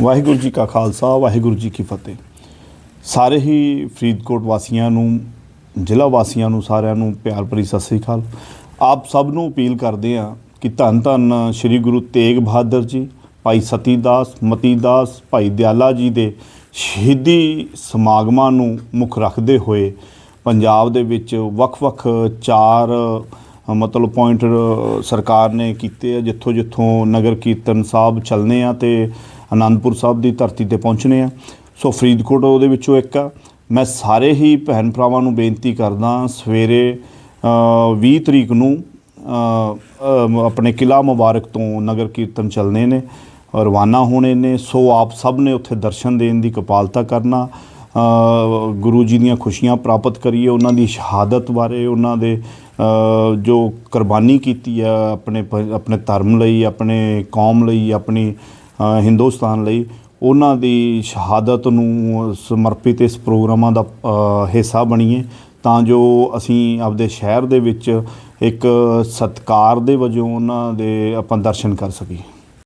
ਵਾਹਿਗੁਰੂ ਜੀ ਕਾ ਖਾਲਸਾ, ਵਾਹਿਗੁਰੂ ਜੀ ਕੀ ਫਤਿਹ। ਸਾਰੇ ਹੀ ਫਰੀਦਕੋਟ ਵਾਸੀਆਂ ਨੂੰ, ਜ਼ਿਲ੍ਹਾ ਵਾਸੀਆਂ ਨੂੰ, ਸਾਰਿਆਂ ਨੂੰ ਪਿਆਰ ਭਰੀ ਸਤਿ ਸ੍ਰੀ ਅਕਾਲ। ਆਪ ਸਭ ਨੂੰ ਅਪੀਲ ਕਰਦੇ ਹਾਂ ਕਿ ਧੰਨ ਧੰਨ ਸ੍ਰੀ ਗੁਰੂ ਤੇਗ ਬਹਾਦਰ ਜੀ, ਭਾਈ ਸਤੀ ਦਾਸ ਮਤੀ ਦਾਸ ਭਾਈ ਦਿਆਲਾ ਜੀ ਦੇ ਸ਼ਹੀਦੀ ਸਮਾਗਮਾਂ ਨੂੰ ਮੁੱਖ ਰੱਖਦੇ ਹੋਏ ਪੰਜਾਬ ਦੇ ਵਿੱਚ ਵੱਖ-ਵੱਖ ਚਾਰ, ਮਤਲਬ ਪੁਆਇੰਟ ਸਰਕਾਰ ਨੇ ਕੀਤੇ ਆ ਜਿੱਥੋਂ ਜਿੱਥੋਂ ਨਗਰ ਕੀਰਤਨ ਸਾਹਿਬ ਚੱਲਨੇ ਆ ਤੇ ਆਨੰਦਪੁਰ ਸਾਹਿਬ ਦੀ ਧਰਤੀ ਤੇ ਪਹੁੰਚਣੇ ਆ। ਸੋ ਫਰੀਦਕੋਟ ਉਹਦੇ ਵਿੱਚੋਂ ਇੱਕ ਆ। ਮੈਂ ਸਾਰੇ ਹੀ ਭੈਣ ਭਰਾਵਾਂ ਨੂੰ ਬੇਨਤੀ ਕਰਦਾ ਸਵੇਰੇ ਅ, 20 ਤਰੀਕ ਨੂੰ ਆਪਣੇ ਕਿਲਾ ਮੁਬਾਰਕ ਤੋਂ ਨਗਰ ਕੀਰਤਨ ਚੱਲਨੇ ਨੇ ਰਵਾਨਾ ਹੋਣੇ ਨੇ। ਸੋ ਆਪ ਸਭ ਨੇ ਉੱਥੇ ਦਰਸ਼ਨ ਦੇਣ ਦੀ ਕਪਾਲਤਾ ਕਰਨਾ ਗੁਰੂ ਜੀ ਦੀਆਂ ਖੁਸ਼ੀਆਂ ਪ੍ਰਾਪਤ ਕਰੀਏ ਉਹਨਾਂ ਦੀ ਸ਼ਹਾਦਤ ਬਾਰੇ ਉਹਨਾਂ ਦੇ ਜੋ ਕੁਰਬਾਨੀ ਕੀਤੀ ਹੈ ਆਪਣੇ ਪ- ਆਪਣੇ ਧਰਮ ਲਈ ਆਪਣੇ ਕੌਮ ਲਈ ਆਪਣੀ ਹਿੰਦੁਸਤਾਨ ਲਈ ਉਹਨਾਂ ਦੀ ਸ਼ਹਾਦਤ ਨੂੰ ਸਮਰਪਿਤ ਇਸ ਪ੍ਰੋਗਰਾਮਾਂ ਦਾ ਹਿੱਸਾ ਬਣੀਏ, ਤਾਂ ਜੋ ਅਸੀਂ ਆਪਦੇ ਸ਼ਹਿਰ ਦੇ ਵਿੱਚ ਇੱਕ ਸਤਕਾਰ ਦੇ ਵਜੋਂ ਉਹਨਾਂ ਦੇ ਆਪਾਂ ਦਰਸ਼ਨ ਕਰ ਸਕੀਏ।